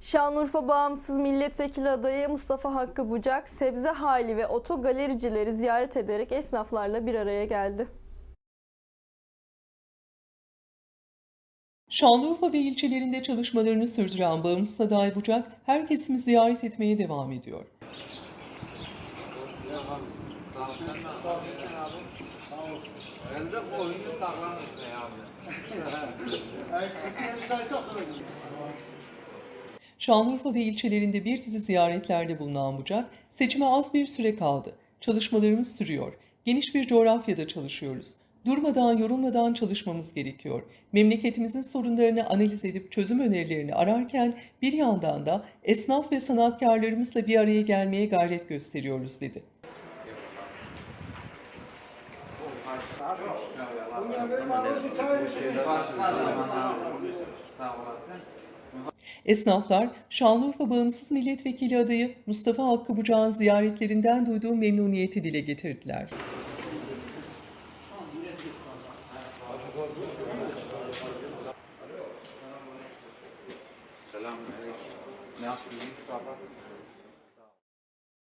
Şanlıurfa Bağımsız Milletvekili adayı Mustafa Hakkı Bucak, sebze hali ve oto galericileri ziyaret ederek esnaflarla bir araya geldi. Şanlıurfa ve ilçelerinde çalışmalarını sürdüren bağımsız aday Bucak, her kesimi ziyaret etmeye devam ediyor. Şanlıurfa ve ilçelerinde bir dizi ziyaretlerde bulunan Bucak, seçime az bir süre kaldı. Çalışmalarımız sürüyor. Geniş bir coğrafyada çalışıyoruz. Durmadan, yorulmadan çalışmamız gerekiyor. Memleketimizin sorunlarını analiz edip çözüm önerilerini ararken bir yandan da esnaf ve sanatkarlarımızla bir araya gelmeye gayret gösteriyoruz dedi. Sağ olasın. Esnaflar, Şanlıurfa Bağımsız Milletvekili adayı Mustafa Hakkı Bucak'ın ziyaretlerinden duyduğu memnuniyeti dile getirdiler. Selam. Nasılsınız?